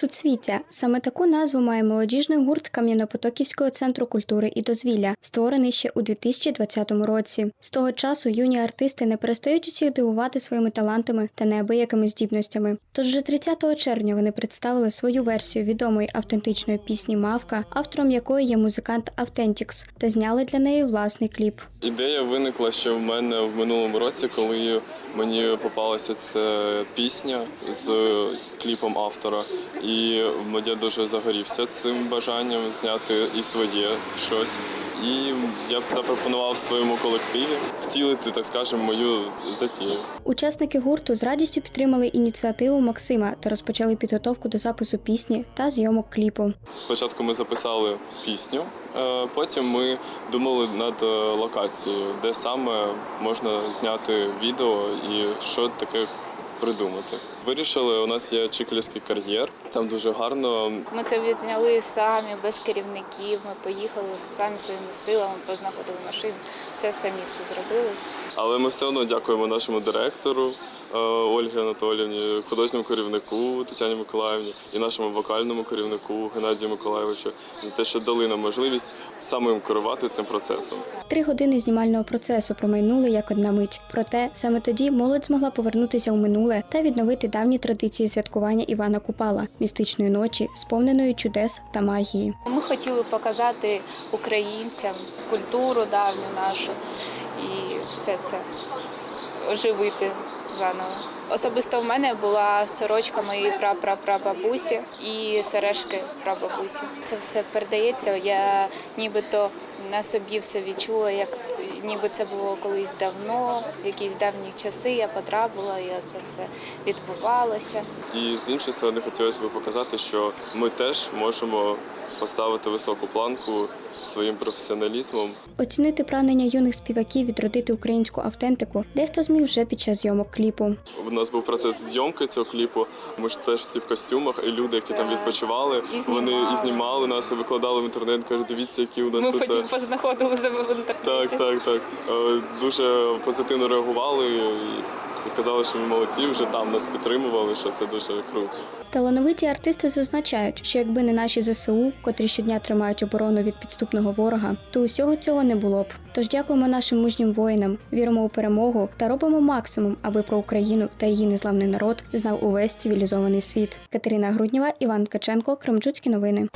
Суцвіття саме таку назву має молодіжний гурт Кам'янопотоківського центру культури і дозвілля, створений ще у 2020 році. З того часу юні артисти не перестають усіх дивувати своїми талантами та неабиякими здібностями. Тож вже 30 червня вони представили свою версію відомої автентичної пісні Мавка, автором якої є музикант Автентікс, та зняли для неї власний кліп. Ідея виникла ще в мене в минулому році, коли мені попалася ця пісня з кліпом автора. Я дуже загорівся цим бажанням зняти і своє щось. І я б запропонував своєму колективі втілити, так скажемо, мою затію. Учасники гурту з радістю підтримали ініціативу Максима та розпочали підготовку до запису пісні та зйомок кліпу. Спочатку ми записали пісню, е, потім ми думали над е, локацією, де саме можна зняти відео і що таке придумати. Вирішили, у нас є Чикалівський кар'єр, там дуже гарно. Ми це відзняли самі, без керівників. Ми поїхали самі своїми силами, познаходили машину, все самі це зробили. Але ми все одно дякуємо нашому директору е, Ольгі Анатоліївні, художньому керівнику Тетяні Миколаївні і нашому вокальному керівнику Геннадію Миколаєвичу за те, що дали нам можливість самим керувати цим процесом. Три години знімального процесу промайнули як одна мить. Проте саме тоді молодь змогла повернутися у минуле та відновити давні традиції святкування Івана Купала містичної ночі, сповненої чудес та магії. Ми хотіли показати українцям культуру давню нашу і все це оживити заново. Особисто в мене була сорочка моєї прапрапрабабусі і сережки прабабусі. Це все передається. Я нібито на собі все відчула, як ніби це було колись давно, в якісь давні часи я потрапила, і це все відбувалося. І з іншої сторони хотілося б показати, що ми теж можемо поставити високу планку своїм професіоналізмом. Оцінити прагнення юних співаків відродити українську автентику дехто зміг вже під час зйомок кліпу. У нас був процес зйомки цього кліпу. Ми ж теж всі в костюмах, і люди, які там відпочивали, І вони і знімали нас, і викладали в інтернет. кажуть, дивіться, які у нас Ми тут. потім е, познаходили за в інтернеті. Так, так, так. Е, Дуже позитивно реагували і казали, що ми молодці, вже там нас підтримували, що це дуже круто. Талановиті артисти зазначають, що якби не наші ЗСУ, котрі щодня тримають оборону від підступного ворога, то усього цього не було б. Тож дякуємо нашим мужнім воїнам, віримо у перемогу та робимо максимум, аби про Україну та її незламний народ знав увесь цивілізований світ. Катерина Груднєва, Іван Ткаченко, Кремчуцькі новини.